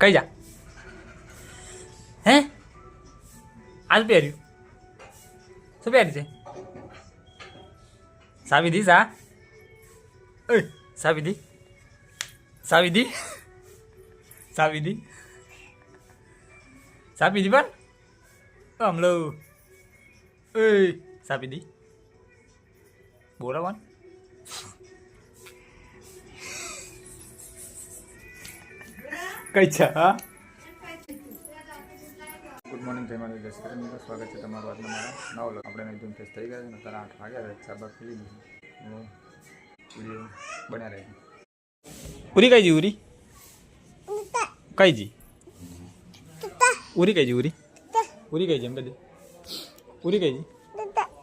કઈ જા. હે? આજ પહેર્યું. શું પહેર્યું છે? સાવિધી સા. ઓય સાવિધી સાવિધી સાવી દી સાવી દી સાપી દી પણ હમલો એ સાપી દી બોલો કઈ છે હા? ગુડ મોર્નિંગ જય માતા જય શ્રી મિત્રો સ્વાગત છે તમારું આજના મારા નવ લોકો આપણે એકદમ ફેસ થઈ ગયા છે ને તારા આઠ વાગ્યા રહે ચા બા પી લીધી વીડિયો બન્યા રહે ઉરી કઈ જી ઉરી? કઈ જી? ઉરી કઈ જી ઉરી? ઉરી કઈ જી એમ કદી ઉરી કઈ જી?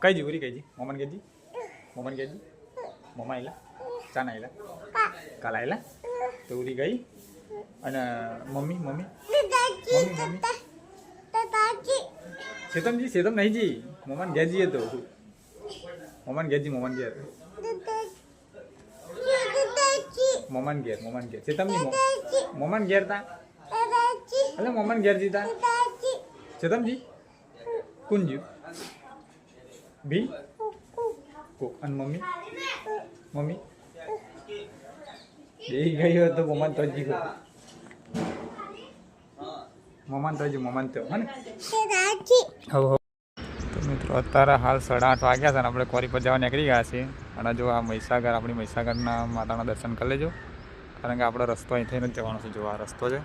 કઈ જી ઉરી કઈ જી? મોમન કેજી મોમન કેજી મોમા આયલા? ચાના આયલા? કાલ આયલા? તો ઉરી ગઈ? અને મમ્મી મમ્મી? Mummy mummy? સેતમજી સેતમ નહીં જી. મમાન ઘેર હતો. તો મોમન મમાન જી મોમન ઘેર. મોમન ઘેર મોમન ઘેર. સેતમજી મો મોમન ઘેર તા? અલે મમાન ઘેર જી તા? સેતમજી કોણ જ્યું ભી? કો અને મમ્મી? મમ્મી? બે ગયો તો મોમન તો જી ગયો. મોમન તો જી મોમન તો હે ને તો મિત્રો અત્યારે હાલ સાડા આઠ વાગ્યા છે અને આપણે કોરી પર જવા નીકળી ગયા છીએ. અને જો આ મહીસાગર આપણી મહીસાગરના માતાના દર્શન કરી લેજો. કારણ કે આપણો રસ્તો અહીંથી જ જવાનો છે. જો આ રસ્તો છે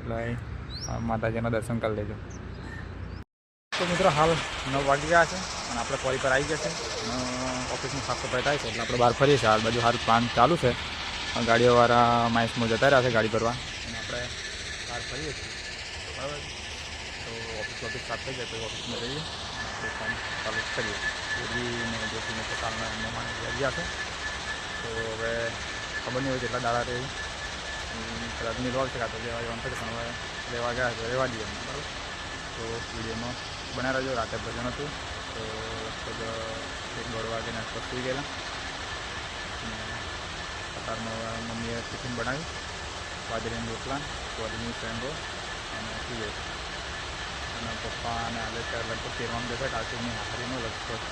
એટલે માતાજીના દર્શન કરી લેજો. તો મિત્રો હાલ નવ વાગી ગયા છે અને આપણે કોરી પર આવી ગયા છે. ઓફિસની સાફ સફાઈ થાય છે એટલે આપણે બહાર ફરીએ છીએ. હાલ બાજુ હાલ પ્લાન ચાલુ છે. ગાડીઓવાળા માઇસમાં જતા રહ્યા છે ગાડી ભરવા. અને આપણે બહાર ફરીએ છીએ. બરાબર તો ઓફિસ ઓફિસ સાથે જાય તો ઓફિસમાં જઈએ. તો કામ ચાલુ કરીએ. પૂરીને જોશીને કાલના મહેમાન ગયા છે. તો હવે ખબર નહીં હોય કેટલા દાડા રહે. કદાચ મિલવા છે કાં તો લેવા જવાનું થશે પણ હવે લેવા ગયા તો રહેવા દઈએ બરાબર? તો વિડીયોમાં બનાવી રહેજો. રાતે ભજન હતું. તો લગભગ એક દોઢ વાગે આસપાસ સુઈ ગયેલા. અને સવારમાં મમ્મીએ ટિફિન બનાવ્યું. બાજરીની રોટલા બાજરીની ફ્રેન્ડો અને અને પપ્પા અને આજે ત્યારે લગભગ તેરવાનું જશે કાર્તિકની હાથરીનું લગભગ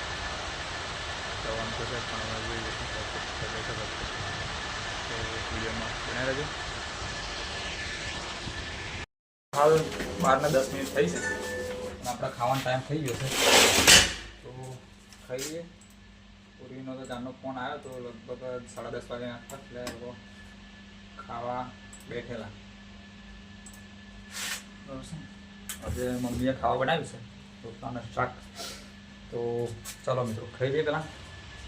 જવાનું થશે પણ હવે જોઈએ શું થશે થશે તો વિડીયોમાં બનાવી રહેજો. હાલ બારના દસ મિનિટ થઈ છે. અને આપણે ખાવાનો ટાઈમ થઈ ગયો છે. તો ખાઈએ. પૂરીનો તો જાનનો ફોન આવ્યો તો લગભગ સાડા દસ વાગે એટલે ખાવા બેઠેલા? આજે મમ્મીએ ખાવા બનાવ્યું છે રોટલાને શાક. તો ચાલો મિત્રો ખાઈ લઈએ પહેલાં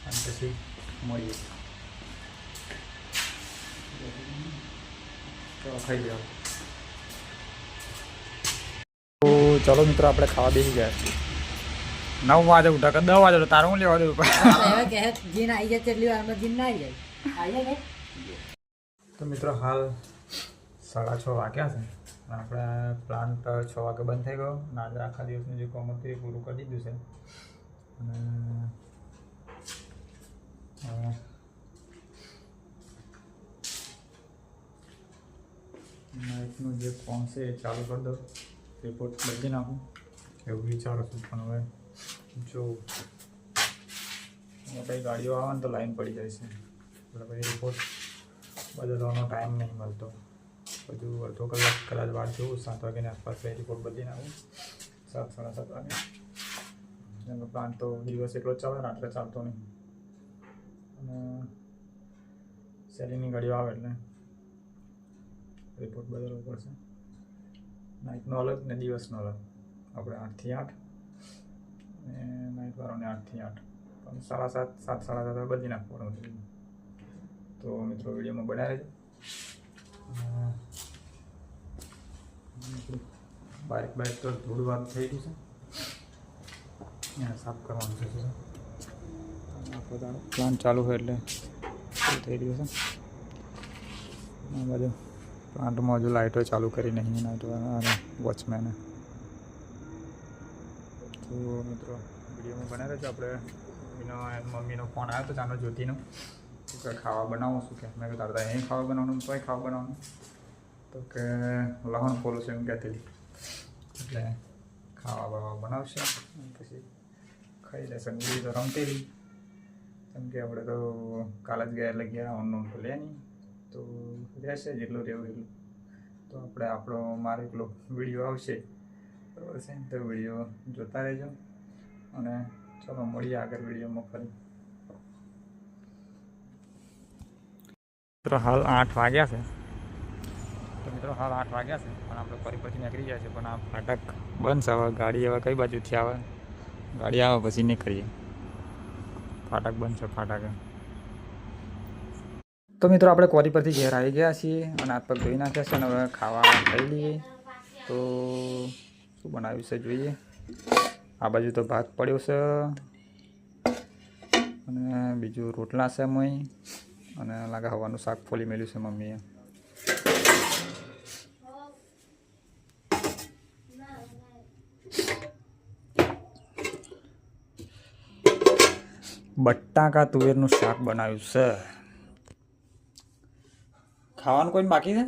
અને પછી મળીએ. ચાલો ખાઈ લઈએ. તો ચાલો મિત્રો આપણે ખાવા બેસી ગયા છીએ. નવ વાગે ઉઠા કે દસ વાગે તારે હું લેવા દેવું જીન આવી જાય તેટલી વારમાં જીન ના આવી જાય. તો મિત્રો હાલ સાડા છ વાગ્યા છે. આપણે પ્લાન્ટ છ વાગે બંધ થઈ ગયો અને આજે આખા દિવસનું જે કોમ હતું એ પૂરું કરી દીધું છે. અને નાઇટનું જે કોમ છે એ ચાલુ કરી દો રિપોર્ટ બદલી નાખું. એવું વિચારું છું, પણ હવે જો મોટી ગાડીઓ આવે ને તો લાઈન પડી જાય છે. એટલે પછી રિપોર્ટ બદલવાનો ટાઈમ નહીં મળતો. બધું અડધો કલાક કલાક વાર જોઉં સાત વાગ્યાની આસપાસ રિપોર્ટ બદલીને આવું. સાત, સાડા સાત વાગે. એનો પ્લાન તો દિવસ એટલો જ ચાલે, રાત્રે ચાલતો નહીં. અને સેલિંગની ગાડીઓ આવે એટલે રિપોર્ટ બદલવો પડશે. નાઇટનો અલગ ને દિવસનો અલગ. આપણે આઠથી આઠ અને નાઇટ વાળાને આઠથી આઠ. પણ સાડા સાત સાત, સાડા સાત બદલી નાખવાનું છે. તો મિત્રો વિડીયોમાં બનાવી રહેજો બાઇક બાઇક તો થોડું વાર થઈ ગયું છે એને સાફ કરવાનું છે શું આખો દાડો પ્લાન ચાલુ હોય એટલે શું થઈ રહ્યું છે આ બાજુ પ્લાન્ટમાં હજુ લાઇટો ચાલુ કરી નહીં નાઇટ અને વોચમેને તો મિત્રો વિડીયોમાં બનાવી રહેજો આપણે એનો મમ્મીનો ફોન આવ્યો હતો ચાનો જ્યોતિનો. શું કે, ખાવા બનાવો, શું કે? મેં કીધું તારે અહીં ખાવા બનાવવાનું, તોય ખાવા બનાવવાનું. તો કે લહણ પોલું છે એમ કહેતી એટલે ખાવા બાવા બનાવશે પછી ખાઈ લેશે બીજી તો રમતેલી કેમ કે આપણે તો કાલે જ ગયા એટલે ગયા ઓનલાઈન તો નહીં તો રહેશે જેટલું રહેવું એટલું તો આપણે આપણો મારો એકલો વીડિયો આવશે બરાબર છે તો વીડિયો જોતા રહેજો અને ચલો મળીએ આગળ વિડીયોમાં ફરી હાલ આઠ વાગ્યા છે તો મિત્રો હાલ આઠ વાગ્યા છે, પણ આપણે ફરી પછી નીકળી જાય છે, પણ આ ફાટક બંધ હવે ગાડી હવે કઈ બાજુથી આવે? ગાડી આવે પછી નીકળીએ. ફાટક બંધ છે, ફાટક. તો મિત્રો આપણે કોરી પરથી ઘેર આવી ગયા છીએ અને હાથ પગ ધોઈ નાખ્યા છે અને હવે ખાવા ખાઈ લઈએ. તો શું બનાવ્યું છે જોઈએ? આ બાજુ તો ભાત પડ્યો છે અને બીજું રોટલા છે મય અને લાગે હવાનું શાક ફોલી મેલ્યું છે મમ્મીએ. બટાકા તુવેરનું શાક બનાવ્યું છે. ખાવાનું કોઈ બાકી છે?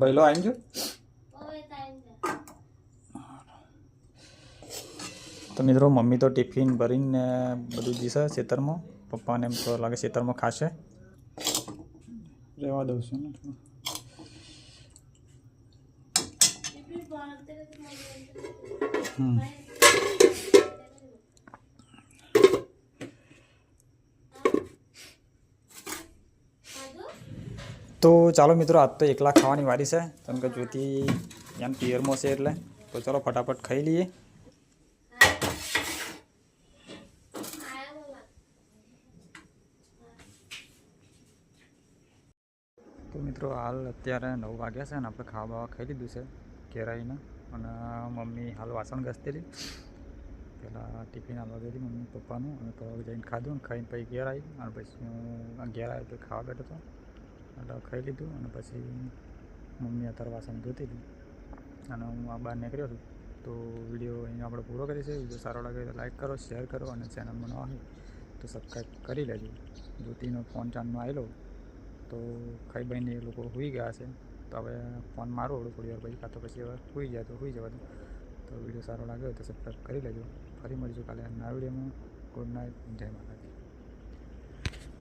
પહેલો આવી ગયો? હવે ટાઈમ છે તો મિત્રો મમ્મી તો ટિફિન ભરીને બધું દીશે ખેતરમાં પપ્પાને એમ તો લાગે ખેતરમાં ખાશે. રહેવા દઉં છું ને થોડું. ટિફિન ભરતે મમ્મી હમ. તો ચાલો મિત્રો, આજ તો એકલા ખાવાની વારી છે. કેમ કે જ્યોતિ એમ પિયરમાં છે એટલે. તો ચાલો ફટાફટ ખાઈ લઈએ. તો મિત્રો, હાલ અત્યારે નવ વાગ્યા છે અને આપણે ખાવા બાવા ખાઈ લીધું છે. કેરાઈને અને મમ્મી હાલ વાસણ ઘસતેલી. પહેલાં ટિફિન આવવા ગયેલી મમ્મી પપ્પાનું અને તો જઈને ખાધું અને ખાઈને પછી ઘેર આવી અને પછી હું ઘેર આવ્યો તો ખાવા બેઠો હતો. એટલે ખાઈ લીધું અને પછી મમ્મી અત્યારે વાસણ ધોતી હતી અને હું આ બહાર નીકળ્યો છું તો વીડિયો અહીં આપણે પૂરો કરીશું વીડિયો સારો લાગે તો લાઈક કરો, શેર કરો અને ચેનલમાં ન હોય તો સબસ્ક્રાઈબ કરી લેજો. જ્યોતિનો ફોન ચાંદનો આવેલો તો ખાઈ બહીને એ લોકો હોઈ ગયા છે તો હવે ફોન મારો થોડી વાર પછી, કાં તો પછી હવે સુઈ જાય તો સુઈ જવા દો તો વીડિયો સારો લાગ્યો તો સબસ્ક્રાઈબ કરી લેજો. ફરી મળીશું કાલે નવા વિડીયોમાં. ગુડ નાઇટ જય માતા